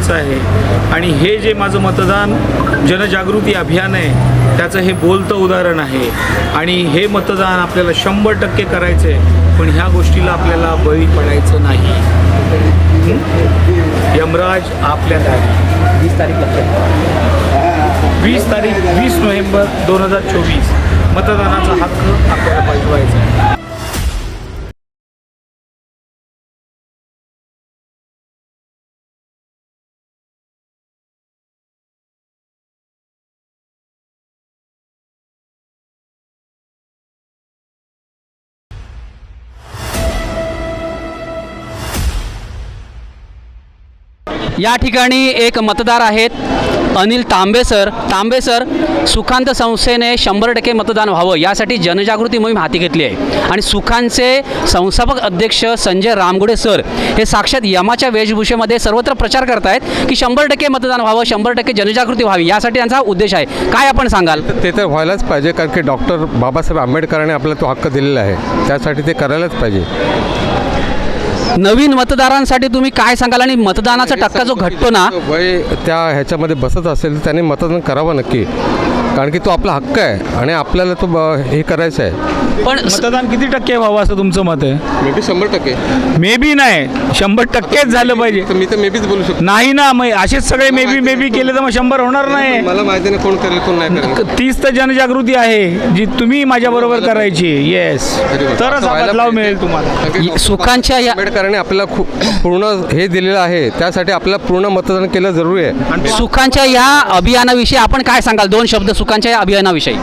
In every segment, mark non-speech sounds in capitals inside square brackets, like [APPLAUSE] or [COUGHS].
गरजेचं आहे. आणि हे जे माझं मतदान जनजागृती अभियान आहे त्याचं हे बोलतं उदाहरण आहे. आणि हे मतदान आपल्याला शंभर टक्के करायचं आहे पण ह्या गोष्टीला आपल्याला बळी पडायचं नाही? यमराज आपल्या दारी. वीस तारीख वीस तारीख वीस नोव्हेंबर दोन हजार चोवीस. मतदानाचा हक्क आपल्याला बजवायचा आहे. या ठिकाणी एक मतदार आहेत अनिल तांबे सर. तांबे सर सुखांत संस्थेने शंभर टक्के मतदान व्हावं यासाठी जनजागृती मोहीम हाती घेतली आहे. आणि सुखांचे संस्थापक अध्यक्ष संजय रामगुडे सर हे साक्षात यमाच्या वेशभूषेमध्ये सर्वत्र प्रचार करतायत की शंभर टक्के मतदान व्हावं शंभर टक्के जनजागृती व्हावी यासाठी त्यांचा उद्देश आहे. काय आपण सांगाल? ते तर व्हायलाच पाहिजे कारण की डॉक्टर बाबासाहेब आंबेडकरांनी आपला तो हक्क दिलेला आहे. त्यासाठी ते करायलाच पाहिजे. नवीन मतदारांसाठी तुम्ही काय सांगाल? आणि मतदानाचा टक्का जो घटतो ना वय त्या ह्याच्यामध्ये बसत असेल त्यांनी मतदान करावं नक्की. कारण की तो आपला हक्क आहे आणि आपल्याला तो ब- हे करायचं आहे. पण मतदान किती टक्के व्हावं असं तुमचं मत आहे? मे बी शंभर टक्के. मे बी नाही. शंभर टक्केच झालं पाहिजे. तर मी तर मे बीच बोलू शकतो. नाही ना मग असेच सगळे मे बी मे बी केले तर मग शंभर होणार नाही मला माहिती नाही कोण करेल कोण नाही करेल. तीच तर जनजागृती आहे जी तुम्ही माझ्या बरोबर करायची. येस तरच हा बदलाव मिळेल तुम्हाला. सुखांच्या या आंबेडकरांनी आपल्याला खूप पूर्ण हे दिलेलं आहे. त्यासाठी आपल्याला पूर्ण मतदान केलं जरुरी आहे. सुखांच्या या अभियानाविषयी आपण काय सांगाल? दोन शब्द सुखांच्या या अभियानाविषयी?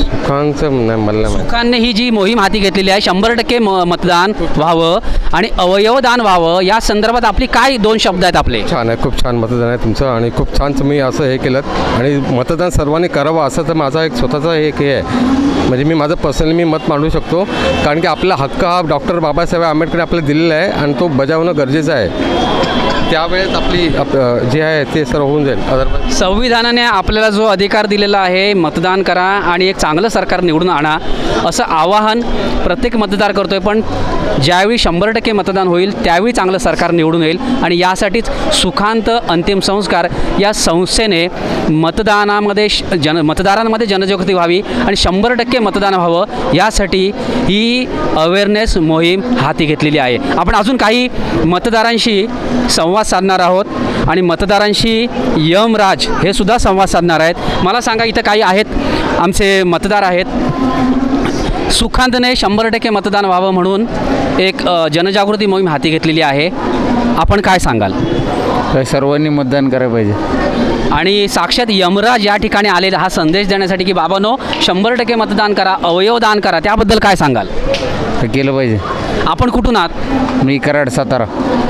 सुखांचं नाही मला नाही माहिती. सुखांनी ही जी मोहीम हाती घेतलेली आहे शंभर टक्के म मतदान व्हावं आणि अवयवदान व्हावं या संदर्भात आपली काय दोन शब्द आहेत आपले? छान आहे खूप छान मतदान आहे तुमचं आणि खूप छान तुम्ही असं हे केलं आणि मतदान सर्वांनी करावं असं तर माझा एक स्वतःचा एक हे आहे. म्हणजे मी माझं पर्सनली मी मत मांडू शकतो. कारण की आपला हक्क हा डॉक्टर बाबासाहेब आंबेडकर आपल्याला दिलेला आहे आणि तो बजावणं गरजेचं आहे. त्यावेळेस आपली आप जे आहे ते सर्व होऊन जाईल. संविधानाने आपल्याला जो अधिकार दिलेला आहे मतदान करा आणि एक चांगलं सरकार निवडून आणा असं आवाहन प्रत्येक मतदार करतोय. पण ज्यावेळी शंभर टक्के मतदान होईल त्यावेळी चांगलं सरकार निवडून येईल आणि यासाठीच सुखांत अंतिम संस्कार या संस्थेने मतदानामध्ये श- जन मतदारांमध्ये जनजागृती व्हावी आणि शंभर टक्के मतदान व्हावं यासाठी ही अवेअरनेस मोहीम हाती घेतलेली आहे. आपण अजून काही मतदारांशी संवाद साधणार आहोत आणि मतदारांशी यमराज हे सुद्धा संवाद साधणार आहेत. मला सांगा इथं काही आहेत आमचे मतदार आहेत. सुखांतने शंभर टक्के मतदान व्हावं म्हणून एक जनजागृती मोहीम हाती घेतलेली आहे. आपण काय सांगाल? सर्वांनी मतदान करायला पाहिजे. आणि साक्षात यमराज या ठिकाणी आलेला हा संदेश देण्यासाठी की बाबानो शंभर टक्के मतदान करा अवयव दान करा. त्याबद्दल काय सांगाल? तर केलं पाहिजे. आपण कुठून आहात? मी कराड सातारा.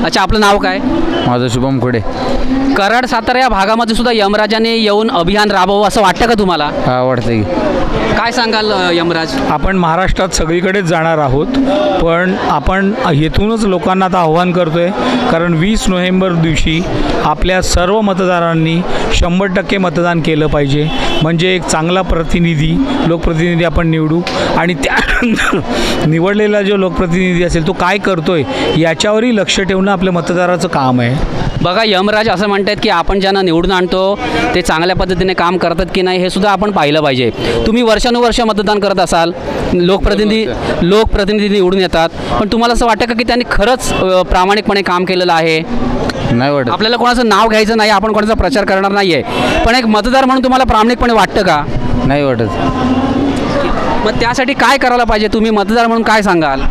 अच्छा आपलं नाव काय? माझं शुभम खुडे. कराड सातारा या भागामध्ये सुद्धा यमराजाने येऊन अभियान राबवावं असं वाटतं का तुम्हाला? हा वाटतं की. काय सांगाल अ, यमराज? आपण महाराष्ट्रात सगळीकडेच जाणार आहोत पण आपण येथूनच लोकांना आता आव्हान करतोय कारण वीस नोव्हेंबर दिवशी आपल्या सर्व मतदारांनी शंभर टक्के मतदान केलं पाहिजे. म्हणजे एक चांगला प्रतिनिधी लोकप्रतिनिधी आपण निवडू. आणि त्यानंतर [COUGHS] निवडलेला जो लोकप्रतिनिधी असेल तो काय करतोय याच्यावरही लक्ष ठेवणं आपल्या मतदाराचं काम आहे. बघा यमराज असं म्हणतात की आपण ज्यांना निवडून आणतो ते चांगल्या पद्धतीने काम करतात की नाही हे सुद्धा आपण पाहिलं पाहिजे. तुम्ही वर्षानुवर्ष मतदान करत असाल लोकप्रतिनिधी लोकप्रतिनिधी निवडून येतात पण तुम्हाला असं वाटतं का की त्यांनी खरंच प्रामाणिकपणे काम केलेलं आहे? नाही वाटत. आपल्याला कोणाचं नाव घ्यायचं नाही आपण कोणाचा प्रचार करणार नाही आहे पण एक मतदार म्हणून तुम्हाला प्रामाणिकपणे वाटतं का? नाही वाटत. मग त्यासाठी काय करायला पाहिजे? तुम्ही मतदार म्हणून काय सांगाल?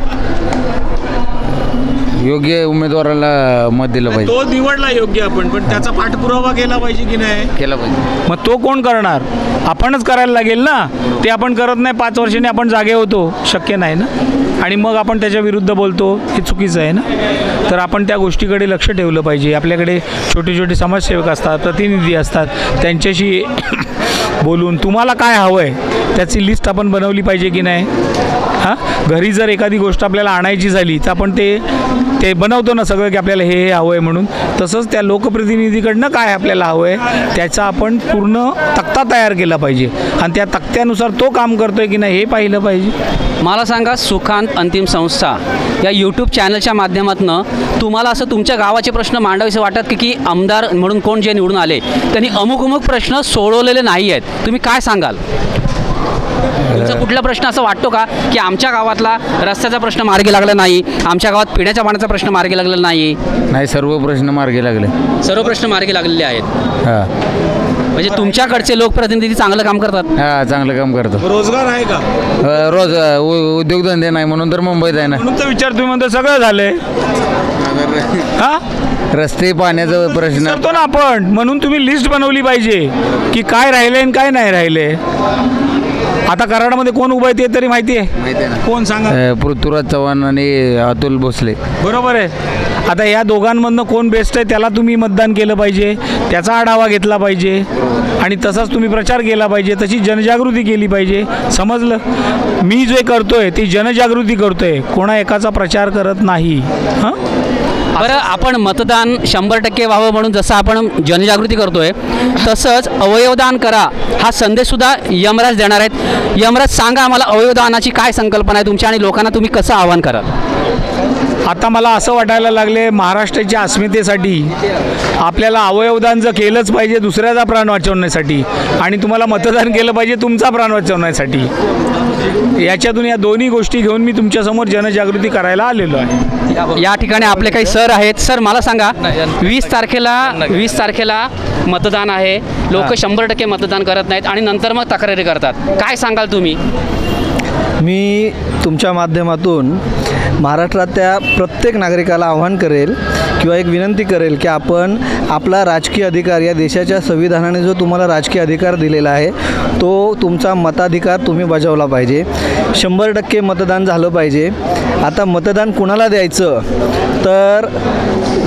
योग्य उमेदवाराला मत दिलं पाहिजे तो निवडला योग्य आपण पण त्याचा पाठपुरावा केला पाहिजे की नाही? केलं पाहिजे. मग तो कोण करणार? आपणच करायला लागेल ना? ते आपण करत नाही पाच वर्षांनी आपण जागे होतो. शक्य नाही ना? आणि मग आपण त्याच्या विरुद्ध बोलतो हे चुकीचं आहे ना? तर आपण त्या गोष्टीकडे लक्ष ठेवलं पाहिजे. आपल्याकडे छोटे छोटे समाजसेवक असतात प्रतिनिधी असतात त्यांच्याशी बोलून तुम्हाला काय हवं आहे त्याची लिस्ट आपण बनवली पाहिजे की नाही? हां? घरी जर एखादी गोष्ट आपल्याला आणायची झाली तर आपण ते ते बनवतो ना सगळं की आपल्याला हे हे हवं आहे म्हणून. तसंच त्या लोकप्रतिनिधीकडनं काय आपल्याला हवं आहे त्याचा आपण पूर्ण तक्ता तयार केला पाहिजे. आणि त्या तक्त्यानुसार तो काम करतो आहे की नाही हे पाहिलं पाहिजे. मला सांगा सुखांत अंतिम संस्था. या यूट्यूब चॅनलच्या माध्यमातून तुम्हाला असं तुमच्या गावाचे प्रश्न मांडावेसे वाटत की की आमदार म्हणून कोण जे निवडून आले त्यांनी अमुक अमुक प्रश्न सोडवलेले नाही आहेत तुम्ही काय सांगाल? तुमचा कुठला प्रश्न असं वाटतो का की आमच्या गावातला रस्त्याचा प्रश्न मार्गी लागला नाही आमच्या गावात पिण्याच्या पाण्याचा प्रश्न मार्गी लागलेला नाही? नाही सर्व प्रश्न मार्गी लागले. सर्व प्रश्न मार्गी लागलेले आहेत. हां. म्हणजे तुमच्याकडचे लोकप्रतिनिधी चांगलं काम करतात? हां चांगलं काम करतो रोजगार आहे का? अ, रोज अ, उ- उद्योगधंदे नाही म्हणून तर मुंबईत आहे ना. म्हणून तर विचार तुम्ही म्हणतो सगळं झालंय. हा? रस्ते पाण्याचा प्रश्न करतो ना आपण. म्हणून तुम्ही लिस्ट बनवली पाहिजे की काय राहिले आणि काय नाही राहिले आता कराडामध्ये कोण उभं आहे ते तरी माहिती आहे. कोण सांगा? अ, पृथ्वीराज चव्हाण आणि अतुल भोसले. बरोबर आहे. आता या दोघांमधनं कोण बेस्ट आहे त्याला तुम्ही मतदान केलं पाहिजे. त्याचा आढावा घेतला पाहिजे. आणि तसाच तुम्ही प्रचार केला पाहिजे. तशी जनजागृती केली पाहिजे. समजलं? मी जे करतोय ती जनजागृती करतोय. कोणा एकाचा प्रचार करत नाही. हां? बरं आपण मतदान शंभर टक्के व्हावं म्हणून जसं आपण जनजागृती करतोय तसंच अवयवदान करा. हा संदेशसुद्धा यमराज देणार आहेत. यमराज सांगा आम्हाला अवयवदानाची काय संकल्पना आहे तुमच्या आणि लोकांना तुम्ही कसं आवाहन कराल? आता मला असं वाटायला लागले महाराष्ट्राच्या अस्मितेसाठी आपल्याला अवयवदान जर केलंच पाहिजे दुसऱ्याचा प्राण वाचवण्यासाठी आणि तुम्हाला मतदान केलं पाहिजे तुमचा प्राण वाचवण्यासाठी याच्यातून या दोन्ही गोष्टी घेऊन मी तुमच्यासमोर जनजागृती करायला आलेलो आहे. या ठिकाणी आपले काही सर आहेत. सर मला सांगा वीस तारखेला वीस तारखेला मतदान आहे. लोक शंभर टक्के मतदान करत नाहीत आणि नंतर मग तक्रारी करतात. काय सांगाल तुम्ही? मी तुमच्या माध्यमातून महाराष्ट्रातल्या प्रत्येक नागरिकाला आव्हान करेल किंवा एक विनंती करेल की आपण आपला राजकीय अधिकार या देशाच्या संविधानाने जो तुम्हाला राजकीय अधिकार दिलेला आहे तो तुमचा मताधिकार तुम्ही बजावला पाहिजे. शंभर टक्के मतदान झालं पाहिजे. आता मतदान कुणाला द्यायचं? तर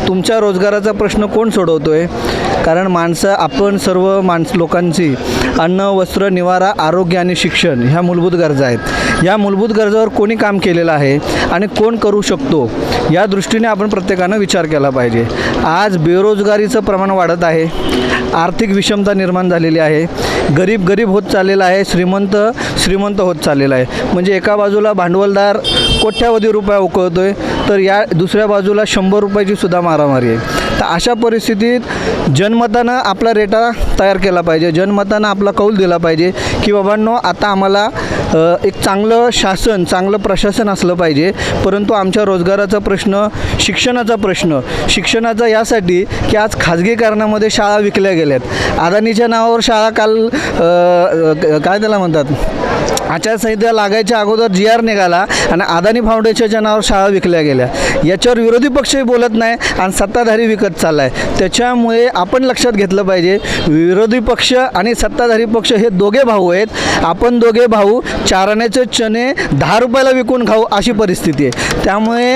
तुमच्या रोजगाराचा प्रश्न कोण सोडवतो आहे कारण माणसं आपण सर्व माणस लोकांची अन्न वस्त्र निवारा आरोग्य आणि शिक्षण ह्या मूलभूत गरजा आहेत. या मूलभूत गरजावर कोणी काम केलेलं आहे? आणि कोण करू शकतो? या दृष्टीने आपण प्रत्येकानं विचार केला पाहिजे. आज बेरोजगारीचं प्रमाण वाढत आहे. आर्थिक विषमता निर्माण झालेली आहे. गरीब गरीब होत चाललेला आहे श्रीमंत श्रीमंत होत चाललेला आहे. म्हणजे एका बाजूला भांडवलदार कोट्यावधी रुपया उकळतो आहे तर या दुसऱ्या बाजूला शंभर रुपयाची सुद्धा मारामारी आहे. तर अशा परिस्थितीत जनमतानं आपला रेटा तयार केला पाहिजे जनमतानं आपला कौल दिला पाहिजे की बाबांनो आता आम्हाला एक चांगलं शासन चांगलं प्रशासन असलं पाहिजे परंतु आमच्या रोजगाराचा प्रश्न शिक्षणाचा प्रश्न शिक्षणाचा यासाठी की आज खाजगीकरणामध्ये शाळा विकल्या गेल्यात. अदानीच्या नावावर शाळा काल काय त्याला म्हणतात? आचारसंहिता लागायच्या अगोदर जी आर निघाला आणि अदानी फाउंडेशनच्या नावावर शाळा विकल्या गेल्या. याच्यावर विरोधी पक्षही बोलत नाही आणि सत्ताधारी विकत चालला आहे त्याच्यामुळे आपण लक्षात घेतलं पाहिजे विरोधी पक्ष आणि सत्ताधारी पक्ष हे दोघे भाऊ आहेत. आपण दोघे भाऊ चारण्याचे चणे दहा रुपयाला विकून खाऊ अशी परिस्थिती आहे. त्यामुळे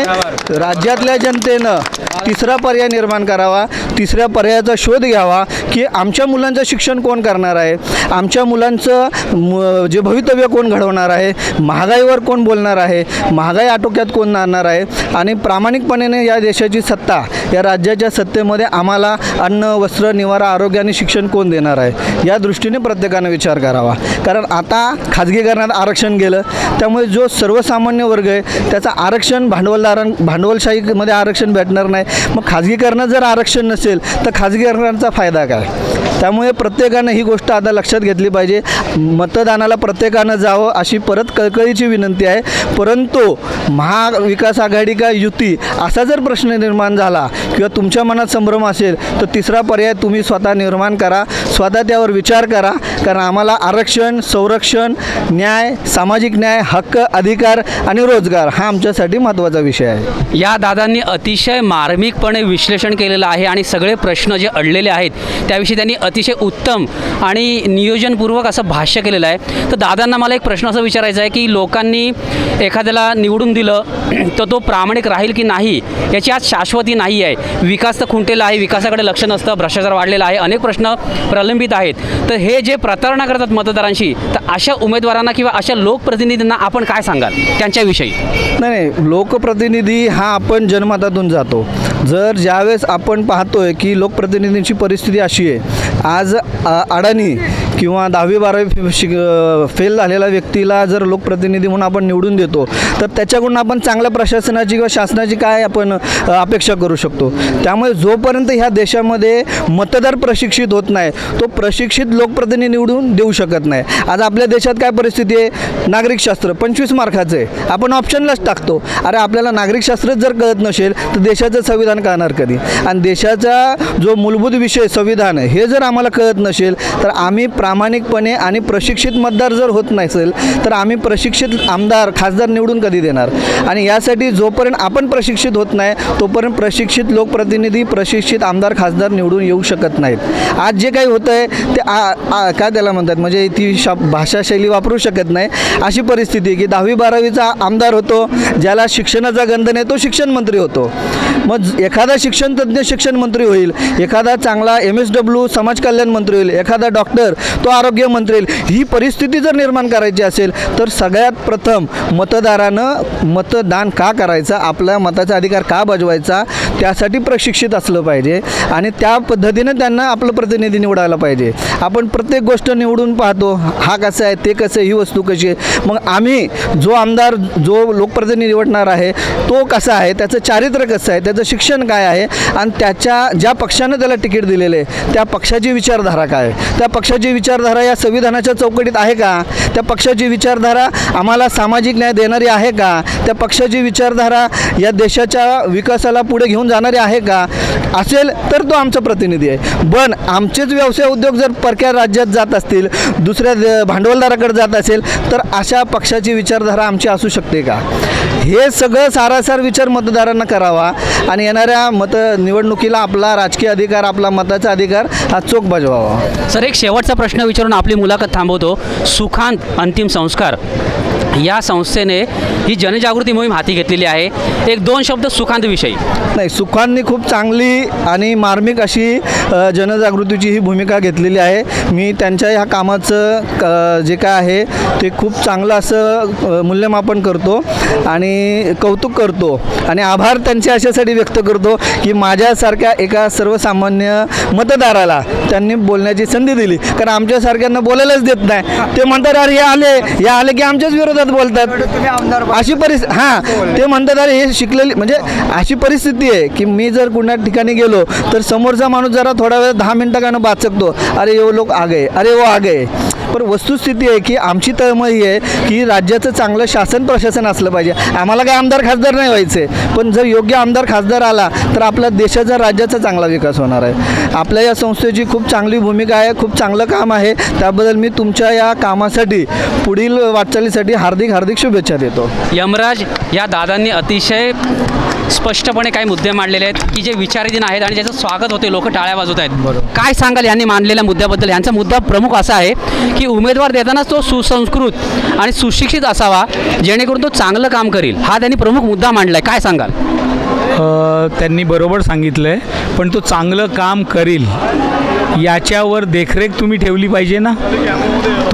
राज्यातल्या जनतेनं तिसरा पर्याय निर्माण करावा तिसऱ्या पर्यायाचा शोध घ्यावा की आमच्या मुलांचं शिक्षण कोण करणार आहे? आमच्या मुलांचं जे भवितव्य कोण घडवणार आहे? महागाईवर कोण बोलणार आहे? महागाई आटोक्यात कोण आणणार आहे? आणि प्रामाणिकपणे या देशाची सत्ता या राज्याच्या सत्तेमध्ये आम्हाला अन्न वस्त्र निवारा आरोग्य आणि शिक्षण कोण देणार आहे? या दृष्टीने प्रत्येकानं विचार करावा. कारण आता खाजगीकरणात आरक्षण गेलं. त्यामुळे जो सर्वसामान्य वर्ग आहे त्याचा आरक्षण भांडवलदारां भांडवलशाहीमध्ये आरक्षण भेटणार नाही. मग खाजगीकरणात जर आरक्षण नसेल तर खाजगीकरणाचा फायदा काय? त्यामुळे प्रत्येकानं ही गोष्ट आता लक्षात घेतली पाहिजे. मतदानाला प्रत्येकानं जावं अशी परत कळकळीची विनंती आहे. परंतु महाविकास आघाडी का युती? असा जर प्रश्न निर्माण झाला किंवा तुमच्या मनात संभ्रम असेल तर तिसरा पर्याय तुम्ही स्वतः निर्माण करा. स्वतः त्यावर विचार करा. कारण आम्हाला आरक्षण संरक्षण न्याय सामाजिक न्याय हक्क अधिकार आणि रोजगार हा आमच्यासाठी महत्त्वाचा विषय आहे. या दादांनी अतिशय मार्मिकपणे विश्लेषण केलेलं आहे आणि सगळे प्रश्न जे अडलेले आहेत त्याविषयी त्यांनी अतिशय उत्तम आणि नियोजनपूर्वक असं भाष्य केलेलं आहे. तर दादांना मला एक प्रश्न असा विचारायचा आहे की लोकांनी एखाद्याला निवडून दिलं [CLEARS THROAT] तर तो प्रामाणिक राहील की नाही याची आज शाश्वती नाही आहे. विकास तर खुंटेला आहे विकासाकडे लक्ष नसतं भ्रष्टाचार वाढलेला आहे अनेक प्रश्न प्रलंबित आहेत. तर हे जे प्रतारणा करतात मतदारांशी तर अशा उमेदवारांना किंवा अशा लोकप्रतिनिधींना आपण काय सांगाल? त्यांच्याविषयी. नाही नाही लोकप्रतिनिधी हा आपण जनमतातून जातो. जर ज्यावेळेस आपण पाहतोय की लोकप्रतिनिधींची परिस्थिती अशी आहे आज अडाणी किंवा दहावी बारावी शिक फेल झालेल्या व्यक्तीला जर लोकप्रतिनिधी म्हणून आपण निवडून देतो तर त्याच्याकडून आपण चांगल्या प्रशासनाची किंवा शासनाची काय आपण अपेक्षा करू शकतो. त्यामुळे जोपर्यंत ह्या देशामध्ये मतदार प्रशिक्षित होत नाही तो प्रशिक्षित लोकप्रतिनिधी निवडून देऊ शकत नाही. आज आपल्या देशात काय परिस्थिती आहे? नागरिकशास्त्र पंचवीस मार्काचं आहे. आपण ऑप्शनलाच टाकतो. अरे आपल्याला नागरिकशास्त्रच जर कळत नसेल तर देशाचं संविधान कळणार कधी? आणि देशाचा जो मूलभूत विषय संविधान आहे हे जर आम्हाला कळत नसेल तर आम्ही प्रामाणिकपणे आणि प्रशिक्षित मतदार जर होत नसेल तर आम्ही प्रशिक्षित आमदार खासदार निवडून कधी देणार? आणि यासाठी जोपर्यंत आपण प्रशिक्षित होत नाही तोपर्यंत प्रशिक्षित लोकप्रतिनिधी प्रशिक्षित आमदार खासदार निवडून येऊ शकत नाहीत. आज जे काही होतं आहे ते आ- आ- काय त्याला म्हणतात? म्हणजे ती शा भाषाशैली वापरू शकत नाही. अशी परिस्थिती आहे की दहावी बारावीचा आमदार होतो ज्याला शिक्षणाचा गंध नाही तो शिक्षण मंत्री होतो. मग एखादा शिक्षणतज्ज्ञ शिक्षण मंत्री होईल. एखादा चांगला एम एस डब्ल्यू समाज कल्याण मंत्री होईल. एखादा डॉक्टर तो आरोग्य मंत्री ही परिस्थिती जर निर्माण करायची असेल तर सगळ्यात प्रथम मतदारानं मतदान का करायचं आपल्या मताचा अधिकार का बजवायचा त्यासाठी प्रशिक्षित असलं पाहिजे आणि त्या पद्धतीनं त्यांना आपलं प्रतिनिधी निवडायला पाहिजे. आपण प्रत्येक गोष्ट निवडून पाहतो हा कसा आहे ते कसं आहे, ही वस्तू कशी आहे. मग आम्ही जो आमदार जो लोकप्रतिनिधी निवडणार आहे तो कसा आहे त्याचं चारित्र्य कसं आहे त्याचं शिक्षण काय आहे आणि त्याच्या ज्या पक्षानं त्याला तिकीट दिलेलं आहे त्या पक्षाची विचारधारा काय आहे? त्या पक्षाची विचारधारा या संविधानाच्या चौकटीत आहे का? त्या पक्षाची विचारधारा आम्हाला सामाजिक न्याय देणारी आहे का? त्या पक्षाची विचारधारा या देशाच्या विकासाला पुढे घेऊन जाणारी आहे का? असेल तर तो आमचा प्रतिनिधी आहे. पण आमचेच व्यवसाय उद्योग जर परक्या राज्यात जात असतील दुसऱ्या द- भांडवलदाराकडे जात असेल तर अशा पक्षाची विचारधारा आमची असू शकते का? हे सगळं सारासार विचार मतदारांना करावा आणि येणाऱ्या मत निवडणुकीला आपला राजकीय अधिकार आपला मताचा अधिकार हा चोख बजवावा. सर एक शेवटचा प्रश्न विचारून आपली मुलाखत थांबवतो. सुखांत अंतिम संस्कार. या संस्थेने ही जनजागृती मोहीम हाती घेतलेली आहे. एक दोन शब्द सुखांत विषयी नाही सुखांनी खूप चांगली आणि मार्मिक अशी जनजागृतीची ही भूमिका घेतलेली आहे. मी त्यांच्या ह्या कामाचं क जे काय आहे ते खूप चांगलं असं मूल्यमापन करतो आणि कौतुक करतो आणि आभार त्यांचे अशासाठी व्यक्त करतो की माझ्यासारख्या एका सर्वसामान्य मतदाराला त्यांनी बोलण्याची संधी दिली. कारण आमच्यासारख्यांना बोलायलाच देत नाही. ते म्हणतात अरे हे आले हे आले की आमच्याच विरोधात बोलतात. अशी परिस्थिती हां ते म्हणतात अरे हे शिकलेली म्हणजे अशी परिस्थिती आहे की मी जर कुणा ठिकाणी गेलो तर समोरचा माणूस जरा थोडा वेळ दहा मिनटं गाणं बाचकतो. अरे यो लोक आगे अरे वो आगे पण वस्तुस्थिती आहे की आमची तळमळ ही आहे की राज्याचं चांगलं शासन प्रशासन असलं पाहिजे. आम्हाला काय आमदार खासदार नाही व्हायचे. पण जर योग्य आमदार खासदार आला तर आपल्या देशाचा राज्याचा चांगला विकास होणार आहे. आपल्या या संस्थेची खूप चांगली भूमिका आहे खूप चांगलं काम आहे. त्याबद्दल मी तुमच्या या कामासाठी पुढील वाटचालीसाठी हार्दिक हार्दिक शुभेच्छा देतो. यमराज या दादांनी अतिशय स्पष्टपणे काही मुद्दे मांडलेले आहेत की जे विचाराधीन आहेत आणि ज्याचं स्वागत होते लोक टाळ्या वाजवत आहेत. काय सांगाल यांनी मांडलेल्या मुद्द्याबद्दल? यांचा मुद्दा प्रमुख असा आहे की उमेदवार देतानाच तो सुसंस्कृत आणि सुशिक्षित असावा जेणेकरून तो चांगलं काम करील. हा त्यांनी प्रमुख मुद्दा मांडला आहे काय सांगाल? त्यांनी बरोबर सांगितलं आहे पण तो चांगलं काम करील याच्यावर देखरेख तुम्ही ठेवली पाहिजे ना?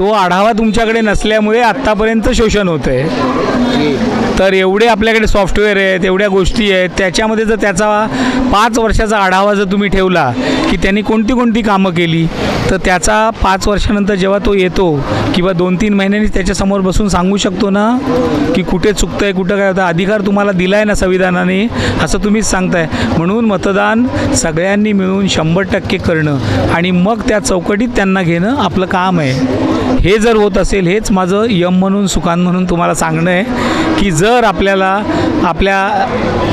तो आढावा तुमच्याकडे नसल्यामुळे आत्तापर्यंत शोषण होतं आहे तर एवढे आपल्याकडे सॉफ्टवेअर आहेत एवढ्या गोष्टी आहेत त्याच्यामध्ये जर त्याचा पाच वर्षाचा आढावा जर तुम्ही ठेवला की त्यांनी कोणती कोणती कामं केली तर त्याचा पाच वर्षानंतर जेव्हा तो येतो किंवा दोन तीन महिन्यांनी त्याच्यासमोर बसून सांगू शकतो ना की कुठे चुकतं आहे कुठं काय होतं अधिकार तुम्हाला दिला आहे ना संविधानाने असं तुम्हीच सांगताय. म्हणून मतदान सगळ्यांनी मिळून शंभर टक्के करणं आणि मग त्या चौकटीत त्यांना घेणं आपलं काम आहे. हे जर होत असेल हेच माझं यम म्हणून सुखान म्हणून तुम्हाला सांगणं आहे की जर आपल्याला आपल्या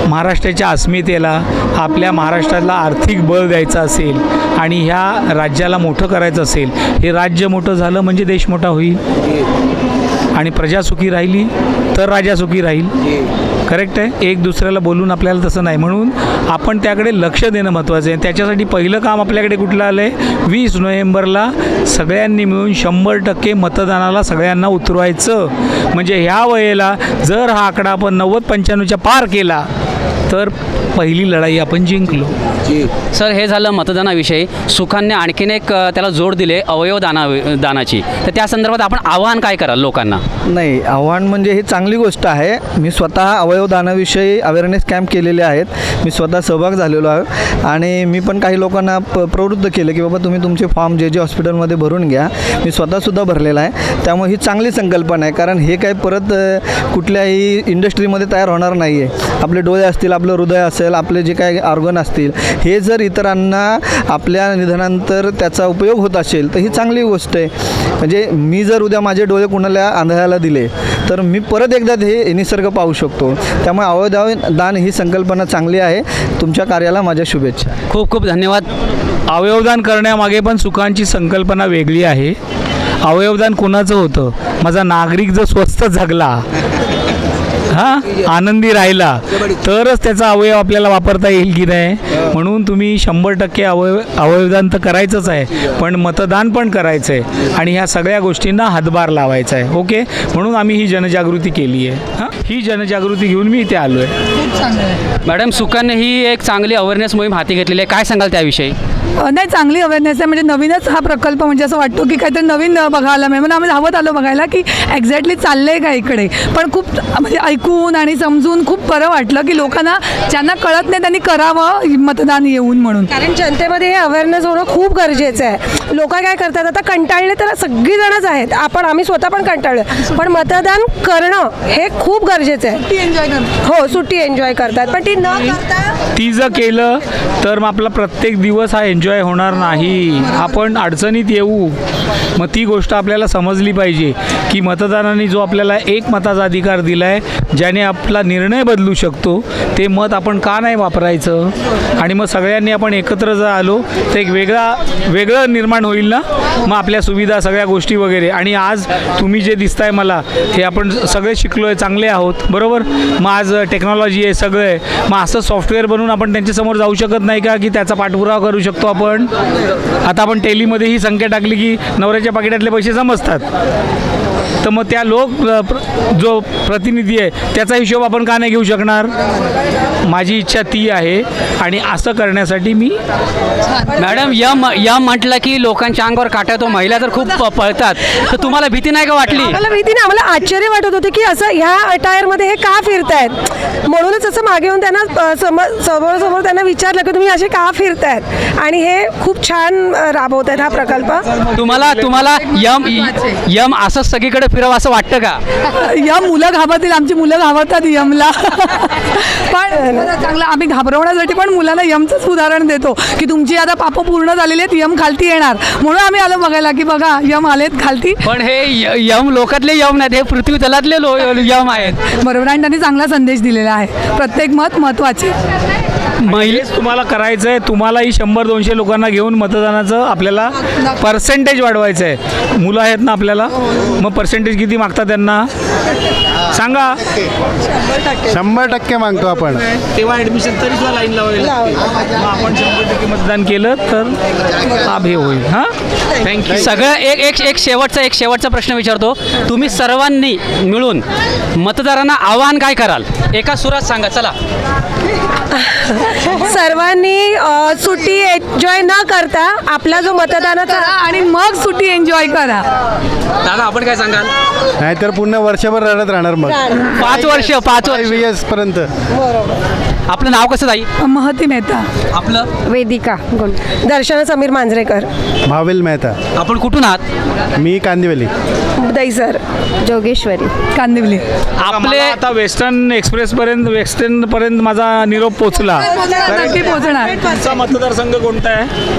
महाराष्ट्राच्या अस्मितेला आपल्या महाराष्ट्राला आर्थिक बळ द्यायचं असेल आणि ह्या राज्याला मोठं करायचं असेल हे राज्य मोठं झालं म्हणजे देश मोठा होईल? आणि प्रजा सुखी राहिली तर राजा सुखी राहील? करेक्ट आहे? एक दुसऱ्याला बोलून आपल्याला तसं नाही. म्हणून आपण त्याकडे लक्ष देणं महत्त्वाचं आहे. त्याच्यासाठी पहिलं काम आपल्याकडे कुठलं आलं आहे वीस नोव्हेंबरला सगळ्यांनी मिळून शंभर टक्के मतदानाला सगळ्यांना उतरवायचं. म्हणजे ह्या वेळेला जर हा आकडा आपण नव्वद पंच्याण्णवच्या पार केला तर पहिली लढाई आपण जिंकलो. सर हे झालं मतदानाविषयी. सुखांनी आणखीन एक अ, त्याला जोड दिले अवयव दाना दानाची. तर त्या संदर्भात आपण आवाहन काय कराल लोकांना? नाही आव्हान म्हणजे ही चांगली गोष्ट आहे. मी स्वतः अवयवदानाविषयी अवेअरनेस कॅम्प केलेले आहेत. मी स्वतः सहभाग झालेलो आहे. आणि मी पण काही लोकांना प प्रवृत्त केलं की बाबा तुम्ही तुमचे फॉर्म जे जे हॉस्पिटलमध्ये भरून घ्या. मी स्वतःसुद्धा भरलेला आहे. त्यामुळे ही चांगली संकल्पना आहे. कारण हे काही परत अ, कुठल्याही इंडस्ट्रीमध्ये तयार होणार नाही आहे आपले डोळे असतील आपलं हृदय असेल आपले जे काही ऑर्गन असतील हे जर इतरांना आपल्या निधनानंतर त्याचा उपयोग होत असेल तर ही चांगली गोष्ट आहे. म्हणजे मी जर उद्या माझे डोळे कुणाला आंधळ्याला दिले तर मी परत एकदा हे निसर्ग पाहू शकतो. त्यामुळे अवयव दान ही संकल्पना चांगली आहे. तुमच्या कार्याला माझ्या शुभेच्छा. खूप खूप धन्यवाद. अवयवदान करण्यामागे पण सुखांची संकल्पना वेगळी आहे. अवयवदान कोणाचं होतं? माझा नागरिक जर स्वस्त जगला हां? आनंदी राहिला. तरच त्याचा अवयव आपल्याला वापरता येईल की नाही म्हणून तुम्ही शंभर टक्के अवयव अवयवदान तर करायचंच आहे पण मतदान पण करायचं आहे आणि ह्या सगळ्या गोष्टींना हातभार लावायचा आहे ओके? म्हणून आम्ही ही जनजागृती केली आहे. हां? ही जनजागृती घेऊन मी इथे आलो आहे. मॅडम सुखांनी ही एक चांगली अवेअरनेस मोहीम हाती घेतलेली आहे. काय सांगाल त्याविषयी? नाही चांगली अवेअरनेस आहे. म्हणजे नवीनच हा प्रकल्प म्हणजे असं वाटतो की काहीतरी नवीन बघायला मिळेल. म्हणून आम्ही धावत आलो बघायला की एक्झॅक्टली चाललं आहे का इकडे? पण खूप म्हणजे ऐकून आणि समजून खूप बरं वाटलं की लोकांना ज्यांना कळत नाही त्यांनी करावं मतदान येऊन म्हणून. कारण जनतेमध्ये हे अवेअरनेस होणं खूप गरजेचं आहे. लोक काय करतात आता कंटाळले तर सगळीजणच आहेत. आपण आम्ही स्वतः पण कंटाळलो. पण मतदान करणं हे खूप गरजेचं आहे. एन्जॉय करतो हो सुट्टी एन्जॉय करतात. पण ती न करता ती जर केलं तर मग आपला प्रत्येक दिवस हा एन्जॉय होणार नाही. आपण अडचणीत येऊ. मग ती गोष्ट आपल्याला समजली पाहिजे की मतदारांनी जो आपल्याला एक मताचा अधिकार दिला आहे ज्याने आपला निर्णय बदलू शकतो ते मत आपण का नाही वापरायचं? आणि मग सगळ्यांनी आपण एकत्र जर आलो तर एक वेगळा वेगळं निर्माण होईल ना? मग आपल्या सुविधा सगळ्या गोष्टी वगैरे. आणि आज तुम्ही जे दिसताय मला हे आपण सगळे शिकलो आहे चांगले आहोत. बरोबर? मग आज टेक्नॉलॉजी आहे सगळं आहे. मग असं सॉफ्टवेअर बनवून आपण त्यांच्यासमोर जाऊ शकत नाही का की त्याचा पाठपुरावा करू शकतो? आपण. आता आपण टेलीमध्ये ही संख्या टाकली की नवऱ्याच्या पाकिटातले पैसे समजतात. तर मग त्या लोक जो प्रतिनिधी आहे त्याचा हिशोब आपण का नाही घेऊ शकणार? माझी इच्छा ती आहे आणि असं करण्यासाठी मी मॅडम यम यम म्हटलं की लोकांच्या अंगावर काटा येतो महिला तर खूप पळतात. तर तुम्हाला भीती नाही का वाटली? आम्हाला भीती नाही आम्हाला आश्चर्य वाटत होते की असं ह्या अटायरमध्ये हे का फिरतायत? म्हणूनच असं मागे येऊन त्यांना समोर समोर त्यांना विचारलं की तुम्ही असे का फिरतायत? आणि हे खूप छान राबवत आहेत हा प्रकल्प. तुम्हाला तुम्हाला यम यम असंच सगळीकडे फिरव असं वाटतं का? या मुलं घाबरतील आमची मुलं घाबरतात यमला. पण चांगलं आम्ही घाबरवण्यासाठी पण मुलांना यमचंच उदाहरण देतो की तुमची आता पापं पूर्ण झालेली आहेत यम खालती येणार. म्हणून आम्ही आलो बघायला की बघा यम आलेत खालती. पण हे य- यम लोकातले यम नाहीत हे पृथ्वी तलातले लो यम आहेत. बरोबर आणि त्यांनी चांगला संदेश दिलेला आहे. प्रत्येक मत महत्त्वाचे महिले हेच तुम्हाला करायचं आहे तुम्हालाही शंभर दोनशे लोकांना घेऊन मतदानाचं आपल्याला पर्सेंटेज वाढवायचं आहे मुलं आहेत ना आपल्याला मग पर्सेंटेज किती मागतात त्यांना? सांगा. शंभर टक्के मागतो आपण. तेव्हा ॲडमिशन तरी तुला लाईन लावायला मग आपण शंभर टक्के मतदान केलं तर लाभ हे होईल. हां? थँक्यू सगळं एक एक एक शेवटचा एक शेवटचा प्रश्न विचारतो. तुम्ही सर्वांनी मिळून मतदारांना आवाहन काय कराल? एका सुरात सांगा चला. सर्वांनी अ, सुट्टी एन्जॉय न करता आपला जो मतदानाचा करा आणि मग सुट्टी एन्जॉय करा. दादा आपण काय सांगाल? नाहीतर पूर्ण वर्षभर रडत राहणार मग. पाच वर्ष पाच वर्ष. पर्यंत. आपलं नाव कसं जाईल महती मेहता. आपलं? वेदिका दर्शना समीर मांजरेकर. भावेल मेहता. आपण कुठून आहात? मी कांदिवली. दैसर जोगेश्वरी. कांदिवली. आपले आता वेस्टर्न एक्सप्रेसपर्यंत वेस्टर्नपर्यंत माझा निरोप नक्की पोहोचणार. तुमचा मतदारसंघ कोणता आहे?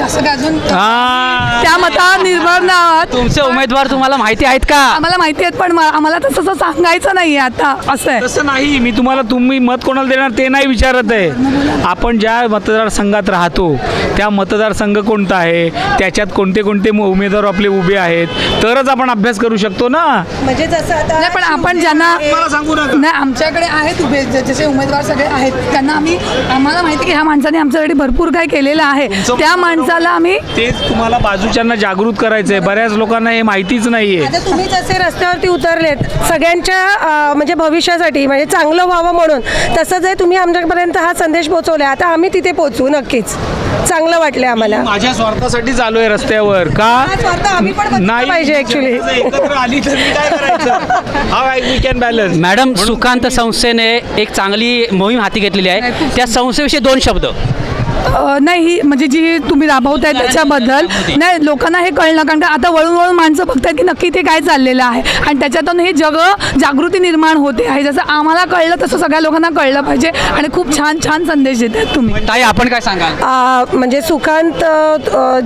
असं का अजून? हां. त्या मतावर निर्भर ना. तुमचे उमेदवार तुम्हाला माहिती आहेत का? आम्हाला माहिती आहेत पण आम्हाला तसं सांगायचं नाही आता. असं आहे. तसं नाही. मी तुम्हाला तुम्ही मत कोणाला कोणाला देणार ते नाही विचारत आहे. आपण ज्या मतदारसंघात राहतो त्या मतदारसंघ कोणता आहे? त्याच्यात कोणते कोणते उमेदवार आपले उभे आहेत? तरच आपण अभ्यास करू शकतो ना? म्हणजे जसं आता पण आपण ज्यांना नाही आमच्याकडे आहेत उभे जसे उमेदवार सगळे आहेत त्यांना आम्ही आम्हाला माहिती की ह्या माणसाने आमच्यासाठी भरपूर काही केलेलं आहे. त्या माणसाला आम्ही तेच तुम्हाला बाजूच्यांना जागृत करायचं आहे बऱ्याच लोकांना हे माहितीच नाही आहे आता तुम्ही जसे रस्त्यावरती उतरलेत सगळ्यांच्या अं, म्हणजे भविष्यासाठी म्हणजे चांगलं व्हावं म्हणून तसंच आहे तुम्ही आमच्यापर्यंत हा संदेश पोहोचवला आता आम्ही तिथे पोहोचू नक्कीच. चांगलं वाटलं आम्हाला. माझ्या स्वार्थासाठी चालू आहे रस्त्यावर का? हा स्वार्थ आम्ही पण बघितला पाहिजे actually. एकत्र आली तर मी काय करायचं? हा we can balance madam Sukant संस्थेने एक चांगली मोहीम हाती घेतलेली आहे. त्या संस्थेविषयी दोन शब्द. नाही ही म्हणजे जी तुम्ही राबवताय त्याच्याबद्दल नाही लोकांना हे कळलं कारण का आता वळून वळून माणसं बघतात की नक्की ते काय चाललेलं आहे. आणि त्याच्यातून हे जग जागृती निर्माण होते आहे. जसं आम्हाला कळलं तसं सगळ्या लोकांना कळलं पाहिजे. आणि खूप छान छान संदेश देतात तुम्ही. ताई आपण काय सांगाल? आ, म्हणजे सुकांत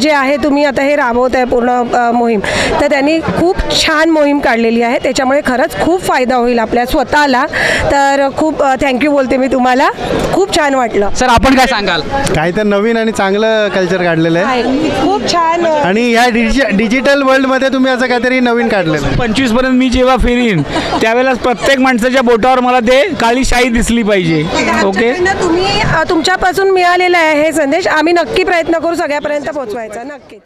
जे आहे तुम्ही आता हे राबवत आहे पूर्ण मोहीम. तर त्यांनी खूप छान मोहीम काढलेली आहे. त्याच्यामुळे खरंच खूप फायदा होईल आपल्या स्वतःला. तर खूप थँक्यू बोलते मी तुम्हाला. खूप छान वाटलं. सर आपण काय सांगाल? काही तर नवीन आणि चांगलं कल्चर काढलेलं आहे. खूप छान. आणि ह्या डिजि डिजिटल वर्ल्डमध्ये तुम्ही असं काहीतरी नवीन काढलेलं आहे. पंचवीसपर्यंत मी जेव्हा फिरीन त्यावेळेला प्रत्येक माणसाच्या बोटावर मला ते काळी शाई दिसली पाहिजे. ओके? आमच्याकडनं तुम्ही अ, तुमच्यापासून मिळालेला आहे हे संदेश. आम्ही नक्की प्रयत्न करू सगळ्यापर्यंत पोहोचवायचा. नक्की.